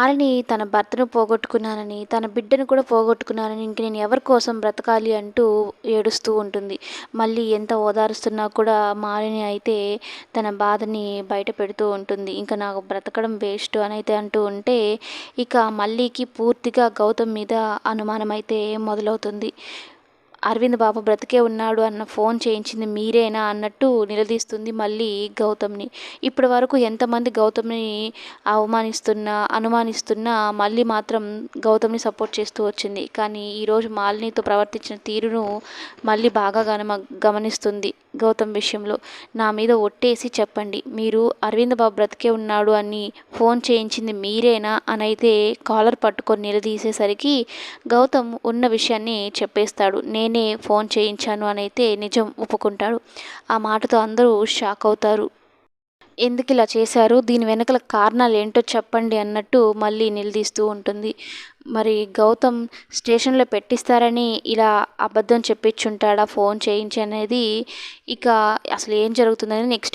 మాలిని తన భర్తను పోగొట్టుకున్నానని తన బిడ్డను కూడా పోగొట్టుకున్నానని ఇంక నేను ఎవరి కోసం బ్రతకాలి అంటూ ఏడుస్తూ ఉంటుంది. మళ్ళీ ఎంత ఓదారుస్తున్నా కూడా మాలిని అయితే తన బాధని బయట పెడుతూ ఉంటుంది. ఇంకా నాకు బ్రతకడం వేస్ట్ అని అయితే అంటూ ఉంటే ఇక మళ్ళీకి పూర్తిగా గౌతమ్ మీద అనుమానం అయితే మొదలవుతుంది. అరవింద్ బాబు బ్రతికే ఉన్నాడు అన్న ఫోన్ చేయించింది మీరేనా అన్నట్టు నిలదీస్తుంది మళ్ళీ గౌతమ్ని. ఇప్పటి వరకు ఎంతమంది గౌతమ్ని అవమానిస్తున్నా అనుమానిస్తున్నా మళ్ళీ మాత్రం గౌతమ్ని సపోర్ట్ చేస్తూ వచ్చింది. కానీ ఈరోజు మాలినితో ప్రవర్తించిన తీరును మళ్ళీ బాగా గమ గమనిస్తుంది. గౌతమ్ విషయంలో. నా మీద ఒట్టేసి చెప్పండి. మీరు అరవింద్ బాబు బ్రతికే ఉన్నాడు అని ఫోన్ చేయించింది మీరేనా? అని అయితే కాలర్ పట్టుకొని నిలదీసేసరికి గౌతమ్ ఉన్న విషయాన్ని చెప్పేస్తాడు. నేనే ఫోన్ చేయించాను అని అయితే నిజం ఒప్పుకుంటాడు. ఆ మాటతో అందరూ షాక్ అవుతారు. ఎందుకు ఇలా చేశారు? దీని వెనకల కారణాలు ఏంటో చెప్పండి అన్నట్టు మళ్ళీ నిలదీస్తూ ఉంటుంది. మరి గౌతమ్ స్టేషన్లో పెట్టిస్తారని ఇలా అబద్ధం చెప్పించుంటాడా? ఫోన్ చేయించి అనేది ఇక అసలు ఏం జరుగుతుందని నెక్స్ట్